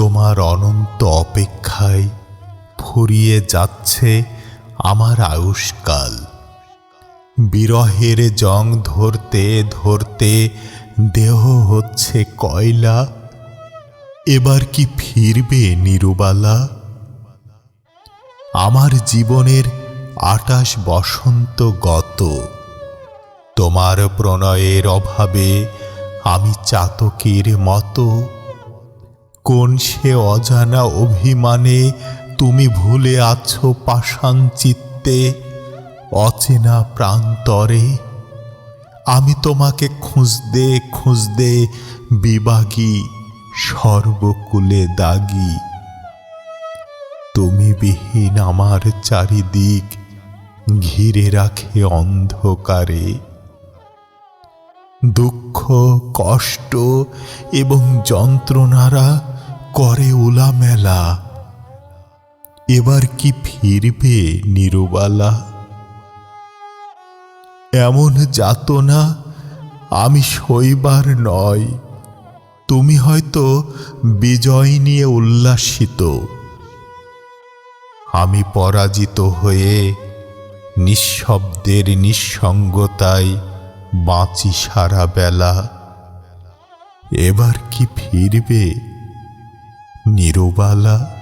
তোমার অনন্ত অপেক্ষায় ফুরিয়ে যাচ্ছে আমার আয়ুষ্কাল। বিরহের জং ধরতে ধরতে দেহ হচ্ছে কয়লা, এবার কি ফিরবে নিরুবালা? আমার জীবনের আটাশ বসন্ত গত, তোমার প্রণয়ের অভাবে আমি চাতকের মতো কোন সে অজানা অভিমানে তুমি ভুলে আছো পাষাণ চিত্তে? অচেনা প্রান্তরে আমি তোমাকে খুঁজতে খুঁজতে বিবাগী সর্বকুলে দাগি। তুমি বিহীন আমার চারিদিক ঘিরে রাখে অন্ধকারে। দুঃখ, কষ্ট এবং যন্ত্রণারা করে ওলা মেলা এবার কি ফিরবে নিরুবালা? এমন যাতনা আমি সইবার নয়। তুমি হয়তো বিজয় নিয়ে উল্লাসিত। আমি পরাজিত হয়ে নিঃশব্দের নিঃসঙ্গতায় বাঁচি সারা বেলা। এবার কি ফিরবে নিরুবালা